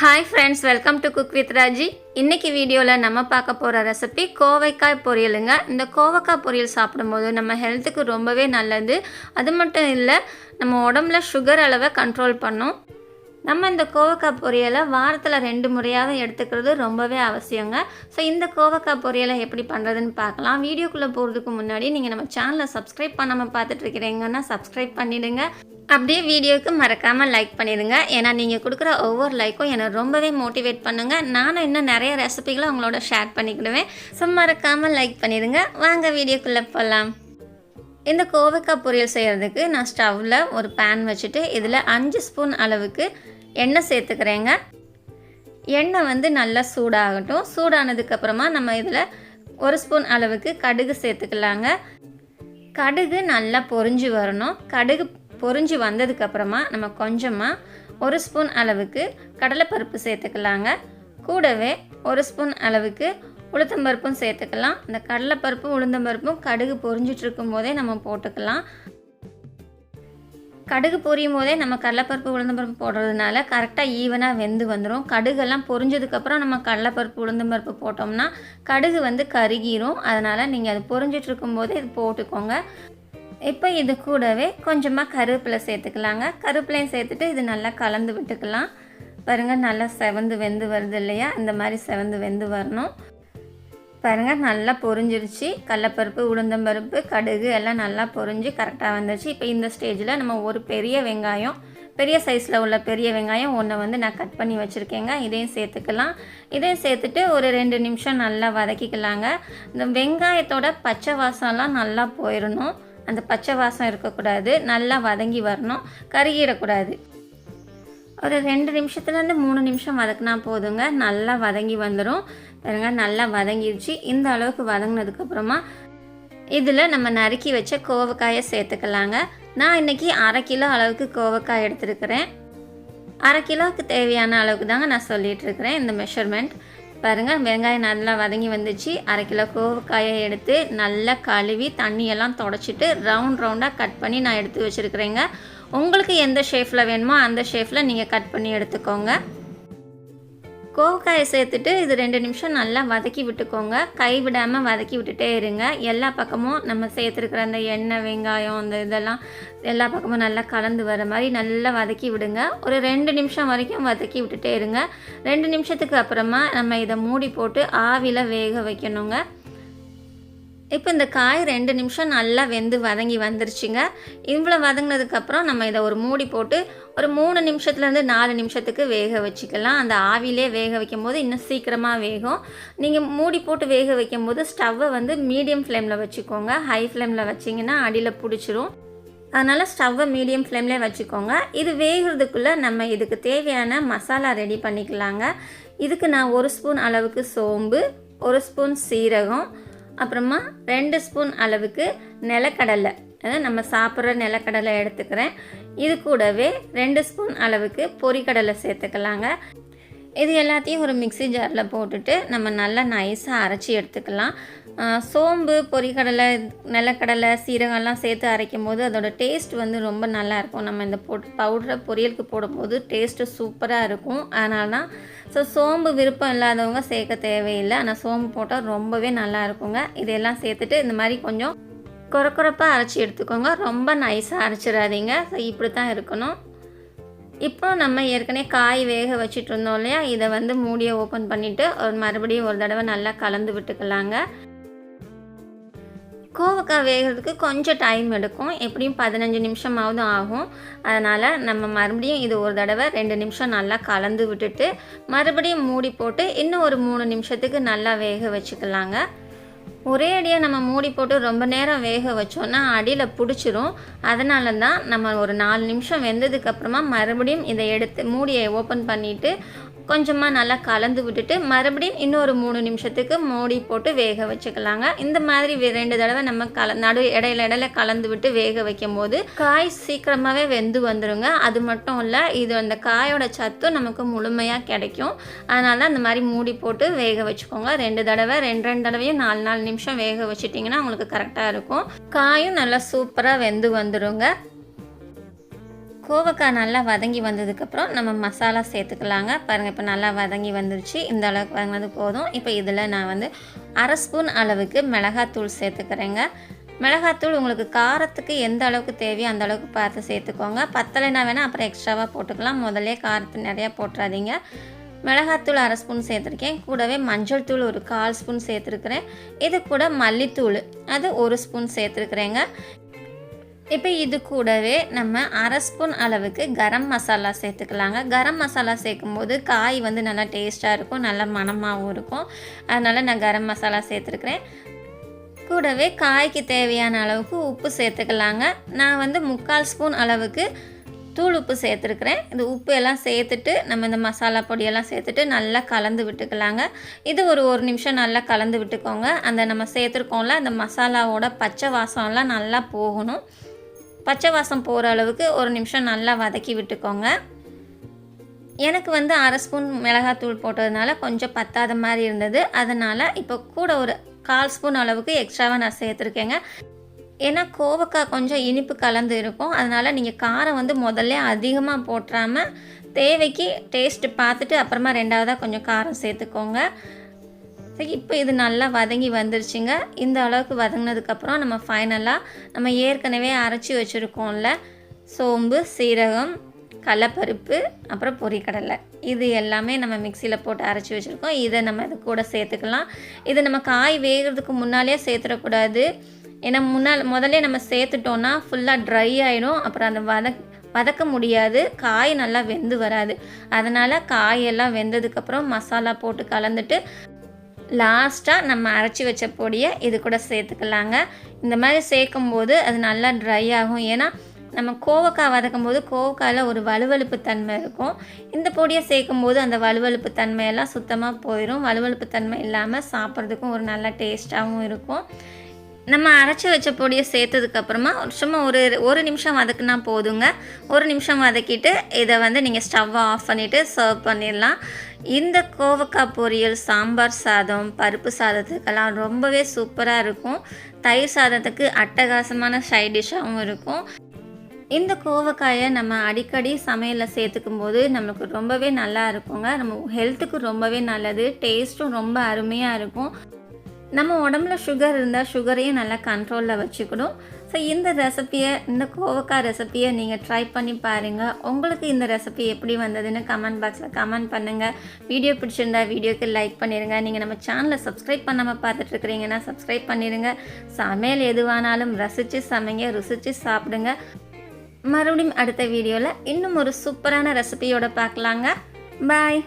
Hi friends welcome to cook with Raji இன்றைக்கி வீடியோவில் நம்ம பார்க்க போகிற ரெசிபி கோவைக்காய் பொரியலுங்க. இந்த கோவைக்காய் பொரியல் சாப்பிடும்போது நம்ம ஹெல்த்துக்கு ரொம்பவே நல்லது. அது மட்டும் இல்லை நம்ம உடம்புல சுகர் அளவை கண்ட்ரோல் பண்ணும். நம்ம இந்த கோவக்காய் பொரியலை வாரத்தில் ரெண்டு முறையாவது எடுத்துக்கிறது ரொம்பவே அவசியங்க. ஸோ இந்த கோவக்காய் பொரியலை எப்படி பண்ணுறதுன்னு பார்க்கலாம். வீடியோக்குள்ளே போகிறதுக்கு முன்னாடி நீங்கள் நம்ம சேனலை சப்ஸ்கிரைப் பண்ணாமல் பார்த்துட்டு இருக்கிறீங்கன்னா சப்ஸ்கிரைப் பண்ணிவிடுங்க அப்படியே வீடியோவுக்கு மறக்காமல் லைக் பண்ணிடுங்க. ஏன்னா நீங்கள் கொடுக்குற ஒவ்வொரு லைக்கும் என்னை ரொம்பவே மோட்டிவேட் பண்ணுங்கள் நானும் இன்னும் நிறைய ரெசிபிகளை உங்களோட ஷேர் பண்ணிக்கிடுவேன். ஸோ மறக்காமல் லைக் பண்ணிடுங்க. வாங்க வீடியோக்குள்ளே போகலாம் இந்த கோவக்காய் பொரியல் செய்கிறதுக்கு நான் ஸ்டவ்வில் ஒரு பேன் வச்சுட்டு இதில் அஞ்சு ஸ்பூன் அளவுக்கு எண்ணெய் சேர்த்துக்கிறேங்க. எண்ணெய் வந்து நல்லா சூடாகட்டும். சூடானதுக்கப்புறமா நம்ம இதில் ஒரு ஸ்பூன் அளவுக்கு கடுகு சேர்த்துக்கலாங்க. கடுகு நல்லா பொரிஞ்சு வரணும். கடுகு பொரிஞ்சு வந்ததுக்கப்புறமா நம்ம கொஞ்சமாக ஒரு ஸ்பூன் அளவுக்கு கடலைப்பருப்பு சேர்த்துக்கலாங்க. கூடவே ஒரு ஸ்பூன் அளவுக்கு உளுத்தம்பருப்பும் சேர்த்துக்கலாம். இந்த கடலைப்பருப்பும் உளுந்தம்பருப்பும் கடுகு பொரிஞ்சிட்டு இருக்கும் போதே நம்ம போட்டுக்கலாம். கடுகு பொரியும் போதே நம்ம கடலைப்பருப்பு உளுந்தம்பருப்பு போடுறதுனால கரெக்டாக ஈவனாக வெந்து வந்துடும் கடுகெல்லாம் பொரிஞ்சதுக்கப்புறம் நம்ம கடலைப்பருப்பு உளுந்தம்பருப்பு போட்டோம்னா கடுகு வந்து கருகிரும். அதனால் நீங்கள் அது பொரிஞ்சிட்டு இருக்கும்போதே இது போட்டுக்கோங்க. இப்போ இது கூடவே கொஞ்சமாக கருவேப்பிலை சேர்த்துக்கலாங்க. கருவேப்பிலையும் சேர்த்துட்டு இது நல்லா கலந்து விட்டுக்கலாம். பாருங்கள் நல்லா செவந்து வெந்து வருது இல்லையா? இந்த மாதிரி செவந்து வெந்து வரணும். பாருங்கள் நல்லா பொரிஞ்சிருச்சு. கடலப்பருப்பு உளுந்தம்பருப்பு கடுகு எல்லாம் நல்லா பொரிஞ்சு கரெக்டாக வந்துருச்சு. இப்போ இந்த ஸ்டேஜில் நம்ம ஒரு பெரிய வெங்காயம் பெரிய சைஸில் உள்ள பெரிய வெங்காயம் ஒன்றை வந்து நான் கட் பண்ணி வச்சுருக்கேங்க. இதையும் சேர்த்துக்கலாம். இதையும் சேர்த்துட்டு ஒரு ரெண்டு நிமிஷம் நல்லா வதக்கிக்கலாங்க. இந்த வெங்காயத்தோட பச்சை வாசம்லாம் நல்லா போயிடணும் அந்த பச்சை வாசம் இருக்கக்கூடாது. நல்லா வதங்கி வரணும். கருகிடக்கூடாது. ஒரு ரெண்டு நிமிஷத்துலேருந்து மூணு நிமிஷம் வதக்குனா போதுங்க. நல்லா வதங்கி வந்துடும் பாருங்க நல்லா வதங்கிடுச்சு இந்த அளவுக்கு வதங்கினதுக்கப்புறமா இதில் நம்ம நறுக்கி வச்ச கோவக்காயை சேர்த்துக்கலாங்க. நான் இன்றைக்கி அரை கிலோ அளவுக்கு கோவக்காய் எடுத்துருக்கிறேன். அரை கிலோவுக்கு தேவையான அளவுக்கு தாங்க நான் சொல்லிகிட்ருக்கிறேன் இந்த மெஷர்மெண்ட் பாருங்கள் வெங்காயம் நல்லா வதங்கி வந்துச்சு. அரை கிலோ கோவக்காயை எடுத்து நல்லா கழுவி தண்ணியெல்லாம் தொடச்சிட்டு ரவுண்ட் ரவுண்டாக கட் பண்ணி நான் எடுத்து வச்சுருக்கிறேங்க. உங்களுக்கு எந்த ஷேஃபில் வேணுமோ அந்த ஷேஃபில் நீங்கள் கட் பண்ணி எடுத்துக்கோங்க. கோவக்காயை சேர்த்துட்டு இது ரெண்டு நிமிஷம் நல்லா வதக்கி விட்டுக்கோங்க. கை விடாமல் வதக்கி விட்டுட்டே இருங்க. எல்லா பக்கமும் நம்ம சேர்த்துருக்குற அந்த எண்ணெய் வெங்காயம் அந்த இதெல்லாம் எல்லா பக்கமும் நல்லா கலந்து வர மாதிரி நல்லா வதக்கி விடுங்க. ஒரு ரெண்டு நிமிஷம் வரைக்கும் வதக்கி விட்டுட்டே இருங்க. ரெண்டு நிமிஷத்துக்கு அப்புறமா நம்ம இதை மூடி போட்டு ஆவியில் வேக வைக்கணுங்க. இப்போ இந்த காய் ரெண்டு நிமிஷம் நல்லா வெந்து வதங்கி வந்துருச்சுங்க. இவ்வளோ வதங்கினதுக்கப்புறம் நம்ம இதை ஒரு மூடி போட்டு ஒரு மூணு நிமிஷத்துலேருந்து நாலு நிமிஷத்துக்கு வேக வச்சுக்கலாம். அந்த ஆவிலே வேக வைக்கும் போது இன்னும் சீக்கிரமாக வேகும். நீங்கள் மூடி போட்டு வேக வைக்கும் போது ஸ்டவ்வை வந்து மீடியம் ஃப்ளேமில் வச்சுக்கோங்க. ஹை ஃப்ளேமில் வச்சிங்கன்னா அடியில் பிடிச்சிரும். அதனால் ஸ்டவ்வை மீடியம் ஃப்ளேம்லேயே வச்சுக்கோங்க. இது வேகிறதுக்குள்ளே நம்ம இதுக்கு தேவையான மசாலா ரெடி பண்ணிக்கலாங்க. இதுக்கு நான் ஒரு ஸ்பூன் அளவுக்கு சோம்பு ஒரு ஸ்பூன் சீரகம் அப்புறமா ரெண்டு ஸ்பூன் அளவுக்கு நிலக்கடலை. அதான் நம்ம சாப்பிட்ற நிலக்கடலை எடுத்துக்கிறேன். இது கூடவே ரெண்டு ஸ்பூன் அளவுக்கு பொரிக்கடலை சேர்த்துக்கலாங்க. இது எல்லாத்தையும் ஒரு மிக்சி ஜாரில் போட்டுட்டு நம்ம நல்லா நைஸாக அரைச்சி எடுத்துக்கலாம். சோம்பு பொரிக்கடலை நிலக்கடலை சீரகம்லாம் சேர்த்து அரைக்கும் போது அதோட டேஸ்ட் வந்து ரொம்ப நல்லாயிருக்கும் நம்ம இந்த போட்டு பவுடரை பொரியலுக்கு போடும்போது டேஸ்ட்டு சூப்பராக இருக்கும். அதனால தான் ஸோ சோம்பு விருப்பம் இல்லாதவங்க சேர்க்க தேவையில்லை. ஆனால் சோம்பு போட்டால் ரொம்பவே நல்லா இருக்குங்க. இதெல்லாம் சேர்த்துட்டு இந்த மாதிரி கொஞ்சம் குறக்குறப்பாக அரைச்சி எடுத்துக்கோங்க. ரொம்ப நைஸாக அரைச்சிடாதீங்க. ஸோ இப்படி தான் இருக்கணும். இப்போ நம்ம ஏற்கனவே காய் வேக வச்சுட்டு இருந்தோம் இல்லையா? இதை வந்து மூடியை ஓப்பன் பண்ணிவிட்டு ஒரு மறுபடியும் ஒரு தடவை நல்லா கலந்து விட்டுக்கலாங்க. கோவக்காய் வேகிறதுக்கு கொஞ்சம் டைம் எடுக்கும். எப்படியும் பதினஞ்சு நிமிஷமாவது ஆகும். அதனால் நம்ம மறுபடியும் இது ஒரு தடவை ரெண்டு நிமிஷம் நல்லா கலந்து விட்டுட்டு மறுபடியும் மூடி போட்டு இன்னும் ஒரு மூணு நிமிஷத்துக்கு நல்லா வேக வச்சுக்கலாங்க. ஒரே அடியாக நம்ம மூடி போட்டு ரொம்ப நேரம் வேக வச்சோன்னா அடியில் பிடிச்சிரும். அதனால தான் நம்ம ஒரு நாலு நிமிஷம் வெந்ததுக்கப்புறமா மறுபடியும் இதை எடுத்து மூடியை ஓப்பன் பண்ணிவிட்டு கொஞ்சமாக நல்லா கலந்து விட்டுட்டு மறுபடியும் இன்னொரு மூணு நிமிஷத்துக்கு மூடி போட்டு வேக வச்சுக்கலாங்க. இந்த மாதிரி ரெண்டு தடவை நம்ம கல நடு இடையில இடையில கலந்து விட்டு வேக வைக்கும் போது காய் சீக்கிரமாகவே வெந்து வந்துருங்க. அது மட்டும் இல்லை இது அந்த காயோட சத்தும் நமக்கு முழுமையாக கிடைக்கும். அதனால அந்த மாதிரி மூடி போட்டு வேக வச்சுக்கோங்க. ரெண்டு தடவை ரெண்டு ரெண்டு தடவையும் நாலு நாலு நிமிஷம் வேக வச்சுட்டிங்கன்னா உங்களுக்கு கரெக்டாக இருக்கும். காயும் நல்லா சூப்பராக வெந்து வந்துருங்க. கோவக்காய் நல்லா வதங்கி வந்ததுக்கப்புறம் நம்ம மசாலா சேர்த்துக்கலாங்க. பாருங்கள் இப்போ நல்லா வதங்கி வந்துருச்சு. இந்த அளவுக்கு வதங்கினது போதும். இப்போ இதில் நான் வந்து அரை ஸ்பூன் அளவுக்கு மிளகாத்தூள் சேர்த்துக்கிறேங்க. மிளகாத்தூள் உங்களுக்கு காரத்துக்கு எந்த அளவுக்கு தேவையோ அந்த அளவுக்கு பார்த்து சேர்த்துக்கோங்க. பத்தலைனா வேணால் அப்புறம் எக்ஸ்ட்ராவாக போட்டுக்கலாம். முதல்லே காரத்து நிறையா போட்டுறாதீங்க. மிளகாத்தூள் அரை ஸ்பூன் சேர்த்துருக்கேன். கூடவே மஞ்சள் தூள் ஒரு கால் ஸ்பூன் சேர்த்துருக்குறேன். இது கூட மல்லித்தூள் அது ஒரு ஸ்பூன் சேர்த்துருக்குறேங்க. இப்போ இது கூடவே நம்ம அரை ஸ்பூன் அளவுக்கு கரம் மசாலா சேர்த்துக்கலாங்க. கரம் மசாலா சேர்க்கும்போது காய் வந்து நல்லா டேஸ்ட்டாக இருக்கும் நல்லா மணமாகவும் இருக்கும். அதனால் நான் கரம் மசாலா சேர்த்துருக்குறேன். கூடவே காய்க்கு தேவையான அளவுக்கு உப்பு சேர்த்துக்கலாங்க. நான் வந்து முக்கால் ஸ்பூன் அளவுக்கு தூள் உப்பு சேர்த்துருக்குறேன். இந்த உப்பு எல்லாம் சேர்த்துட்டு நம்ம இந்த மசாலா பொடியெல்லாம் சேர்த்துட்டு நல்லா கலந்து விட்டுக்கலாங்க. இது ஒரு ஒரு நிமிஷம் நல்லா கலந்து விட்டுக்கோங்க. அந்த நம்ம சேர்த்துருக்கோம்ல அந்த மசாலாவோட பச்சை வாசம்லாம் நல்லா போகணும். பச்சை வாசம் போகிற அளவுக்கு ஒரு நிமிஷம் நல்லா வதக்கி விட்டுக்கோங்க. எனக்கு வந்து அரை ஸ்பூன் மிளகாத்தூள் போட்டதுனால கொஞ்சம் பத்தாத மாதிரி இருந்தது. அதனால் இப்போ கூட ஒரு கால் ஸ்பூன் அளவுக்கு எக்ஸ்ட்ராவாக நான் சேர்த்துருக்கேங்க. ஏன்னா கோவக்காய் கொஞ்சம் இனிப்பு கலந்து இருக்கும். அதனால் நீங்கள் காரம் வந்து முதல்ல அதிகமாக போட்டுறாமல் தேவைக்கு டேஸ்ட்டு பார்த்துட்டு அப்புறமா ரெண்டாவதாக கொஞ்சம் காரம் சேர்த்துக்கோங்க. ஸோ இப்போ இது நல்லா வதங்கி வந்துருச்சுங்க. இந்த அளவுக்கு வதங்கினதுக்கப்புறம் நம்ம ஃபைனலாக நம்ம ஏற்கனவே அரைச்சி வச்சுருக்கோம்ல சோம்பு சீரகம் கடலப்பருப்பு அப்புறம் பொரிக்கடலை. இது எல்லாமே நம்ம மிக்சியில் போட்டு அரைச்சி வச்சுருக்கோம். இதை நம்ம இது கூட சேர்த்துக்கலாம். இது நம்ம காய் வேகிறதுக்கு முன்னாலே சேர்த்துடக்கூடாது. ஏன்னா முன்னால் முதல்ல நம்ம சேர்த்துட்டோன்னா ஃபுல்லாக ட்ரை ஆகிடும் அப்புறம் அந்த வதக் வதக்க முடியாது. காய் நல்லா வெந்து வராது. அதனால் காயெல்லாம் வெந்ததுக்கப்புறம் மசாலா போட்டு கலந்துட்டு லாஸ்ட்டாக நம்ம அரைச்சி வச்ச பொடியை இது கூட சேர்த்துக்கலாங்க. இந்த மாதிரி சேர்க்கும்போது அது நல்லா ட்ரை ஆகும். ஏன்னா நம்ம கோவக்காய் வதக்கும் போது கோவக்காயில் ஒரு வலுவழுப்பு தன்மை இருக்கும். இந்த பொடியை சேர்க்கும் போது அந்த வலுவழுப்பு தன்மையெல்லாம் சுத்தமாக போயிடும் வலுவழுப்பு தன்மை இல்லாமல் சாப்பிட்றதுக்கும் ஒரு நல்ல டேஸ்ட்டாகவும் இருக்கும். நம்ம அரைச்சி வச்ச பொடியை சேர்த்ததுக்கப்புறமா சும்மா ஒரு ஒரு நிமிஷம் வதக்குனா போதுங்க. ஒரு நிமிஷம் வதக்கிட்டு இதை வந்து நீங்கள் ஸ்டவ்வை ஆஃப் பண்ணிவிட்டு சர்வ் பண்ணிடலாம். இந்த கோவக்காய் பொரியல் சாம்பார் சாதம் பருப்பு சாதத்துக்கெல்லாம் ரொம்பவே சூப்பராக இருக்கும். தயிர் சாதத்துக்கு அட்டகாசமான சைட் டிஷ்ஷாகவும் இருக்கும். இந்த கோவக்காயை நம்ம அடிக்கடி சமையலில் சேர்த்துக்கும் போது நம்மளுக்கு ரொம்பவே நல்லா இருக்குங்க. நம்ம ஹெல்த்துக்கு ரொம்பவே நல்லது டேஸ்ட்டும் ரொம்ப அருமையாக இருக்கும். நம்ம உடம்புல சுகர் இருந்தால் சுகரையும் நல்லா கண்ட்ரோலில் வச்சுக்கணும். ஸோ இந்த ரெசிப்பியை இந்த கோவக்காய் ரெசிப்பியை நீங்கள் ட்ரை பண்ணி பாருங்கள் உங்களுக்கு இந்த ரெசிபி எப்படி வந்ததுன்னு கமெண்ட் பாக்ஸில் கமெண்ட் பண்ணுங்கள் வீடியோ பிடிச்சிருந்தா வீடியோக்கு லைக் பண்ணிடுங்க நீங்கள் நம்ம சேனலை சப்ஸ்கிரைப் பண்ணாமல் பார்த்துட்ருக்குறீங்கன்னா சப்ஸ்கிரைப் பண்ணிடுங்க சமையல் எதுவானாலும் ரசித்து சமைங்க ருசித்து சாப்பிடுங்க. மறுபடியும் அடுத்த வீடியோவில் இன்னும் ஒரு சூப்பரான ரெசிபியோடு பார்க்கலாங்க. பாய்